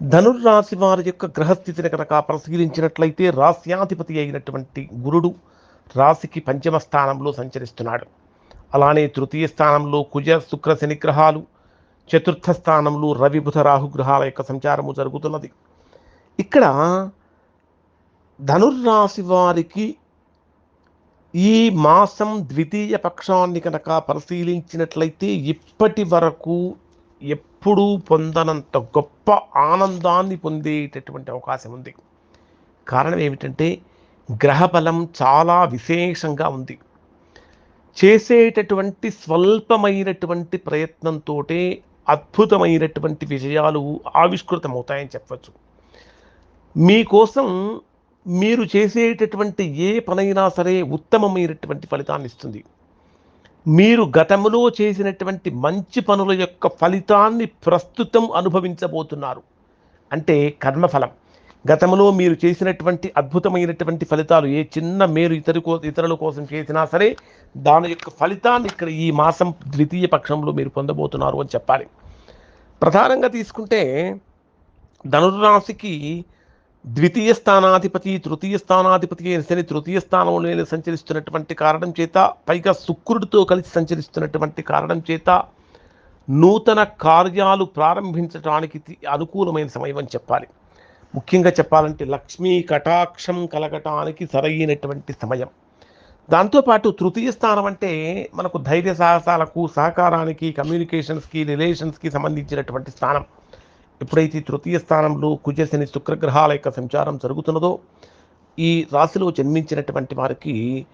ధనుర్రాశి వారి యొక్క గ్రహస్థితిని కనుక పరిశీలించినట్లయితే రాశ్యాధిపతి అయినటువంటి గురుడు రాశికి పంచమ స్థానంలో సంచరిస్తున్నాడు. అలానే తృతీయ స్థానంలో కుజ శుక్ర శనిగ్రహాలు చతుర్థ స్థానంలో రవి బుధ రాహు గ్రహాల యొక్క సంచారము జరుగుతున్నది. ఇక్కడ ధనుర్రాశి వారికి ఈ మాసం ద్వితీయ పక్షాన్ని కనుక పరిశీలించినట్లయితే ఇప్పటి వరకు ఎప్పుడూ పొందనంత గొప్ప ఆనందాన్ని పొందేటటువంటి అవకాశం ఉంది. కారణం ఏమిటంటే గ్రహబలం చాలా విశేషంగా ఉంది. చేసేటటువంటి స్వల్పమైనటువంటి ప్రయత్నంతో అద్భుతమైనటువంటి విజయాలు ఆవిష్కృతమవుతాయని చెప్పవచ్చు. మీకోసం మీరు చేసేటటువంటి ఏ పనైనా సరే ఉత్తమమైనటువంటి ఫలితాన్ని ఇస్తుంది. మీరు గతంలో చేసినటువంటి మంచి పనుల యొక్క ఫలితాన్ని ప్రస్తుతం అనుభవించబోతున్నారు. అంటే కర్మఫలం. గతంలో మీరు చేసినటువంటి అద్భుతమైనటువంటి ఫలితాలు ఏ చిన్న మేలు ఇతరు కో ఇతరుల కోసం చేసినా సరే దాని యొక్క ఫలితాన్ని ఇక్కడ ఈ మాసం ద్వితీయ పక్షంలో మీరు పొందబోతున్నారు అని చెప్పాలి. ప్రధానంగా తీసుకుంటే ధనుర్రాశికి ద్వితీయ స్థానాధిపతి తృతీయ స్థానాధిపతి అయిన శని తృతీయ స్థానంలో సంచరిస్తున్నటువంటి కారణం చేత పైగా శుక్రుడితో కలిసి సంచరిస్తున్నటువంటి కారణం చేత నూతన కార్యాలు ప్రారంభించడానికి అనుకూలమైన సమయం అని చెప్పాలి. ముఖ్యంగా చెప్పాలంటే లక్ష్మీ కటాక్షం కలగటానికి సరైనటువంటి సమయం. దాంతోపాటు తృతీయ స్థానం అంటే మనకు ధైర్య సాహసాలకు సహకారానికి కమ్యూనికేషన్స్కి రిలేషన్స్కి సంబంధించినటువంటి స్థానం. ఎప్పుడైతే తృతీయ స్థానంలో కుజశని శుక్రగ్రహాల యొక్క సంచారం జరుగుతున్నదో ఈ రాశిలో జన్మించినటువంటి వారికి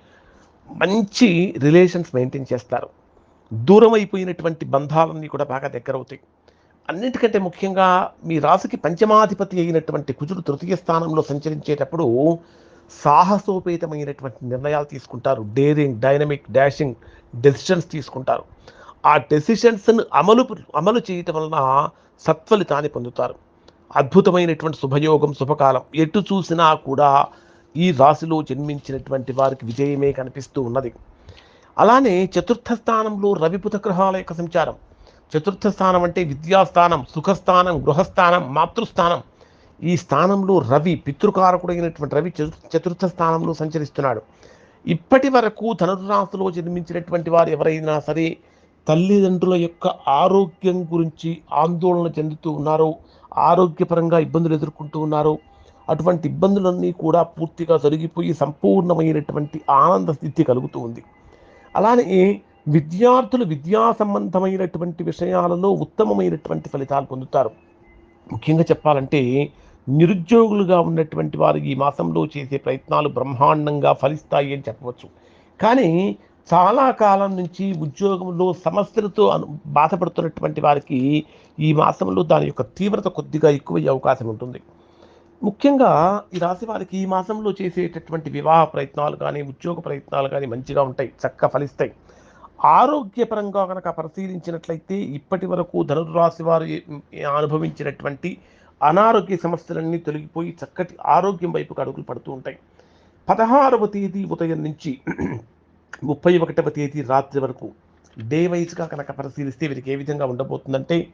మంచి రిలేషన్స్ మెయింటైన్ చేస్తారు. దూరం అయిపోయినటువంటి బంధాలన్నీ కూడా బాగా దగ్గరవుతాయి అన్నిటికంటే ముఖ్యంగా మీ రాశికి పంచమాధిపతి అయినటువంటి కుజుడు తృతీయ స్థానంలో సంచరించేటప్పుడు సాహసోపేతమైనటువంటి నిర్ణయాలు తీసుకుంటారు. డేరింగ్ డైనమిక్ డాషింగ్ డెసిషన్స్ తీసుకుంటారు. ఆ డెసిషన్స్ను అమలు అమలు చేయటం వలన సత్ఫలితాన్ని పొందుతారు. అద్భుతమైనటువంటి శుభయోగం శుభకాలం ఎటు చూసినా కూడా ఈ రాశిలో జన్మించినటువంటి వారికి విజయమే కనిపిస్తూ ఉన్నది. అలానే చతుర్థ స్థానంలో రవిపుత గ్రహాల యొక్క సంచారం. చతుర్థ స్థానం అంటే విద్యాస్థానం సుఖస్థానం గృహస్థానం మాతృస్థానం. ఈ స్థానంలో రవి పితృకారకుడైనటువంటి రవి చతు- చతుర్థ స్థానంలో సంచరిస్తున్నాడు. ఇప్పటి వరకు ధనుర్రాశిలో జన్మించినటువంటి వారు ఎవరైనా సరే తల్లిదండ్రుల యొక్క ఆరోగ్యం గురించి ఆందోళన చెందుతూ ఉన్నారో. ఆరోగ్యపరంగా ఇబ్బందులు ఎదుర్కొంటూ ఉన్నారో. అటువంటి ఇబ్బందులన్నీ కూడా పూర్తిగా తొలగిపోయి సంపూర్ణమైనటువంటి ఆనంద స్థితి కలుగుతూ ఉంది. అలానే విద్యార్థులు విద్యా సంబంధమైనటువంటి విషయాలలో ఉత్తమమైనటువంటి ఫలితాలు పొందుతారు. ముఖ్యంగా చెప్పాలంటే నిరుద్యోగులుగా ఉన్నటువంటి వారు ఈ మాసంలో చేసే ప్రయత్నాలు బ్రహ్మాండంగా ఫలిస్తాయి అని చెప్పవచ్చు. కానీ చాలా కాలం నుంచి ఉద్యోగంలో సమస్యలతో బాధపడుతున్నటువంటి వారికి ఈ మాసంలో దాని యొక్క తీవ్రత కొద్దిగా ఎక్కువయ్యే అవకాశం ఉంటుంది. ముఖ్యంగా ఈ రాశి వారికి ఈ మాసంలో చేసేటటువంటి వివాహ ప్రయత్నాలు కానీ ఉద్యోగ ప్రయత్నాలు కానీ మంచిగా ఉంటాయి చక్క ఫలిస్తాయి. ఆరోగ్యపరంగా కనుక పరిశీలించినట్లయితే ఇప్పటి వరకు ధనుర్రాశి వారు అనుభవించినటువంటి అనారోగ్య సమస్యలన్నీ తొలగిపోయి చక్కటి ఆరోగ్యం వైపుకు అడుగులు పడుతూ ఉంటాయి. పదహారవ తేదీ ఉదయం నుంచి ముప్పై ఒకటవ తేదీ రాత్రి వరకు డే వైజ్గా కనుక పరిశీలిస్తే వీరికి ఏ విధంగా ఉండబోతుందంటే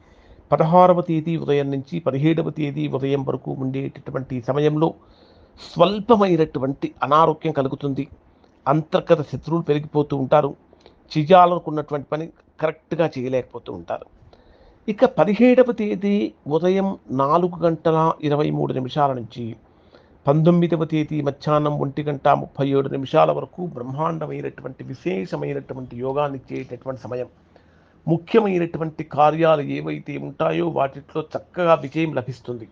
పదహారవ తేదీ ఉదయం నుంచి పదిహేడవ తేదీ ఉదయం వరకు ఉండేటటువంటి సమయంలో స్వల్పమైనటువంటి అనారోగ్యం కలుగుతుంది. అంతర్గత శత్రువులు పెరిగిపోతూ ఉంటారు. చేయాలనుకున్నటువంటి పని కరెక్ట్గా చేయలేకపోతూ ఉంటారు. ఇక పదిహేడవ తేదీ ఉదయం నాలుగు గంటల ఇరవై మూడు నిమిషాల నుంచి పంతొమ్మిదవ తేదీ మధ్యాహ్నం ఒంటి గంట ముప్పై ఏడు నిమిషాల వరకు బ్రహ్మాండమైనటువంటి విశేషమైనటువంటి యోగాన్ని చేయటటువంటి సమయం. ముఖ్యమైనటువంటి కార్యాలు ఏవైతే ఉంటాయో వాటిలో చక్కగా విజయం లభిస్తుంది.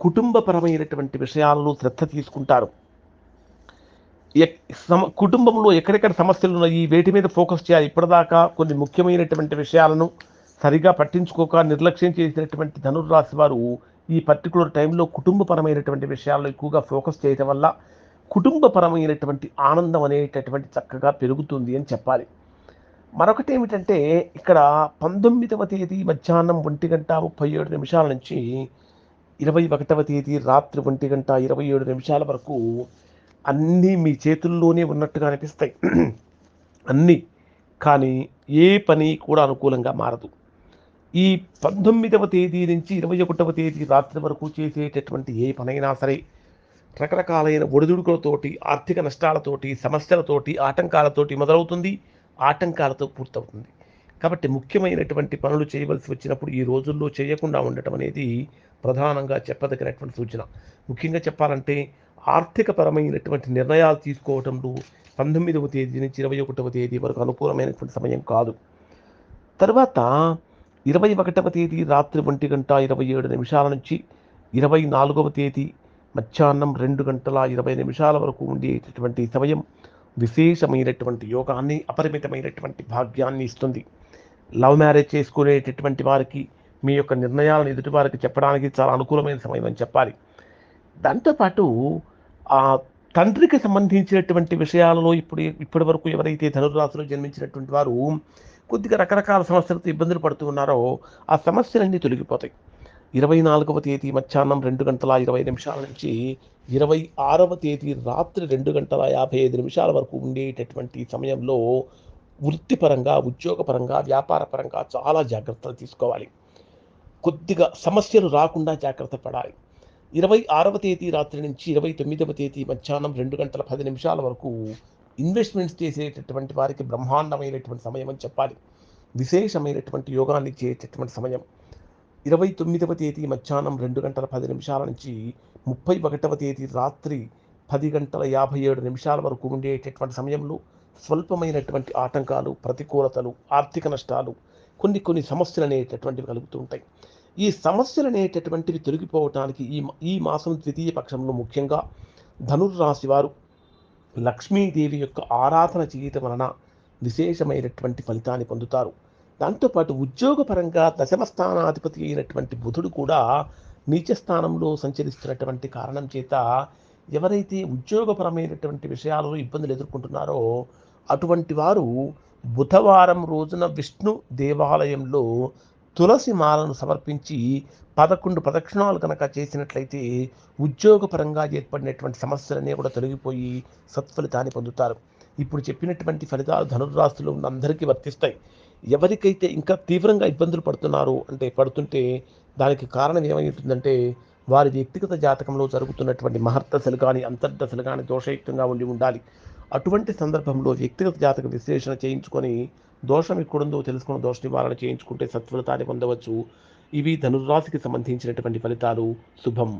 కుటుంబపరమైనటువంటి విషయాలను శ్రద్ధ తీసుకుంటారు. ఎక్- సమ కుటుంబంలో ఎక్కడెక్కడ సమస్యలు ఉన్నాయి వేటి మీద ఫోకస్ చేయాలి. ఇప్పటిదాకా కొన్ని ముఖ్యమైనటువంటి విషయాలను సరిగా పట్టించుకోక నిర్లక్ష్యం చేసినటువంటి ధనుర్రాశి వారు ఈ పర్టికులర్ టైంలో కుటుంబపరమైనటువంటి విషయాల్లో ఎక్కువగా ఫోకస్ చేయటం వల్ల కుటుంబపరమైనటువంటి ఆనందం అనేటటువంటి చక్కగా పెరుగుతుంది అని చెప్పాలి. మరొకటి ఏమిటంటే ఇక్కడ పంతొమ్మిదవ తేదీ మధ్యాహ్నం ఒంటి గంట ముప్పై ఏడు నిమిషాల నుంచి ఇరవై ఒకటవ తేదీ రాత్రి ఒంటి గంట ఇరవై ఏడు నిమిషాల వరకు అన్నీ మీ చేతుల్లోనే ఉన్నట్టుగా అనిపిస్తాయి. అన్నీ. కానీ ఏ పని కూడా అనుకూలంగా మారదు. ఈ పంతొమ్మిదవ తేదీ నుంచి ఇరవై ఒకటవ తేదీ రాత్రి వరకు చేసేటటువంటి ఏ పనైనా సరే రకరకాలైన ఒడిదుడుకులతోటి ఆర్థిక నష్టాలతోటి సమస్యలతోటి ఆటంకాలతోటి మొదలవుతుంది. ఆటంకాలతో పూర్తవుతుంది. కాబట్టి ముఖ్యమైనటువంటి పనులు చేయవలసి వచ్చినప్పుడు ఈ రోజుల్లో చేయకుండా ఉండటం అనేది ప్రధానంగా చెప్పదగినటువంటి సూచన. ముఖ్యంగా చెప్పాలంటే ఆర్థికపరమైనటువంటి నిర్ణయాలు తీసుకోవడంలో పంతొమ్మిదవ తేదీ నుంచి ఇరవై ఒకటవ తేదీ వరకు అనుకూలమైనటువంటి సమయం కాదు. తర్వాత ఇరవై ఒకటవ తేదీ రాత్రి ఒంటి గంట ఇరవై ఏడు నిమిషాల నుంచి ఇరవై నాలుగవ తేదీ మధ్యాహ్నం రెండు గంటల ఇరవై నిమిషాల వరకు ఉండేటటువంటి సమయం విశేషమైనటువంటి యోగాన్ని అపరిమితమైనటువంటి భాగ్యాన్ని ఇస్తుంది. లవ్ మ్యారేజ్ చేసుకునేటటువంటి వారికి మీ యొక్క నిర్ణయాలను ఎదుటి వారికి చెప్పడానికి చాలా అనుకూలమైన సమయం అని చెప్పాలి. దాంతోపాటు ఆ తండ్రికి సంబంధించినటువంటి విషయాలలో ఇప్పుడు ఇప్పటి వరకు ఎవరైతే ధనుర్రాశిలో జన్మించినటువంటి వారు కొద్దిగా రకరకాల సమస్యలతో ఇబ్బందులు పడుతూ ఉన్నారో ఆ సమస్యలన్నీ తొలగిపోతాయి. ఇరవై నాలుగవ తేదీ మధ్యాహ్నం రెండు గంటల ఇరవై నిమిషాల నుంచి ఇరవై ఆరవ తేదీ రాత్రి రెండు గంటల యాభై ఐదు నిమిషాల వరకు ఉండేటటువంటి సమయంలో వృత్తిపరంగా ఉద్యోగపరంగా వ్యాపారపరంగా చాలా జాగ్రత్తలు తీసుకోవాలి. కొద్దిగా సమస్యలు రాకుండా జాగ్రత్త పడాలి. ఇరవై ఆరవ తేదీ రాత్రి నుంచి ఇరవై తొమ్మిదవ తేదీ మధ్యాహ్నం రెండు గంటల పది నిమిషాల వరకు ఇన్వెస్ట్మెంట్స్ చేసేటటువంటి వారికి బ్రహ్మాండమైనటువంటి సమయం అని చెప్పాలి. విశేషమైనటువంటి యోగాన్ని చేసేటటువంటి సమయం. ఇరవై తొమ్మిదవ తేదీ మధ్యాహ్నం రెండు గంటల పది నిమిషాల నుంచి ముప్పై ఒకటవ తేదీ రాత్రి పది గంటల యాభై ఏడు నిమిషాల వరకు ఉండేటటువంటి సమయంలో స్వల్పమైనటువంటి ఆటంకాలు ప్రతికూలతలు ఆర్థిక నష్టాలు కొన్ని కొన్ని సమస్యలు అనేటటువంటివి కలుగుతూ ఉంటాయి. ఈ సమస్యలు అనేటటువంటివి తొలగిపోవటానికి ఈ ఈ మాసం ద్వితీయ పక్షంలో ముఖ్యంగా ధనుర్రాశి వారు లక్ష్మీదేవి యొక్క ఆరాధన చేయటం వలన విశేషమైనటువంటి ఫలితాన్ని పొందుతారు. దాంతోపాటు ఉద్యోగపరంగా దశమ స్థానాధిపతి అయినటువంటి బుధుడు కూడా నీచ స్థానంలో సంచరిస్తున్నటువంటి కారణం చేత ఎవరైతే ఉద్యోగపరమైనటువంటి విషయాలలో ఇబ్బందులు ఎదుర్కొంటున్నారో అటువంటి వారు బుధవారం రోజున విష్ణు దేవాలయంలో తులసి మాలను సమర్పించి పదకొండు ప్రదక్షిణాలు కనుక చేసినట్లయితే ఉద్యోగపరంగా ఏర్పడినటువంటి సమస్యలన్నీ కూడా తొలగిపోయి సత్ఫలితాన్ని పొందుతారు. ఇప్పుడు చెప్పినటువంటి ఫలితాలు ధనుర్రాశిలో ఉన్న అందరికీ వర్తిస్తాయి. ఎవరికైతే ఇంకా తీవ్రంగా ఇబ్బందులు పడుతున్నారో అంటే పడుతుంటే దానికి కారణం ఏమై ఉంటుందంటే వారి వ్యక్తిగత జాతకంలో జరుగుతున్నటువంటి మహర్దశలు కానీ అంతర్దశలు కానీ దోషయుక్తంగా ఉండి ఉండాలి. అటువంటి సందర్భంలో వ్యక్తిగత జాతక విశ్లేషణ చేయించుకొని దోషం ఎక్కడుందో తెలుసుకుని దోష నివారణ చేయించుకుంటే సత్ఫలితాన్ని పొందవచ్చు. ఇవి ధనుర్రాశికి సంబంధించినటువంటి ఫలితాలు. శుభం.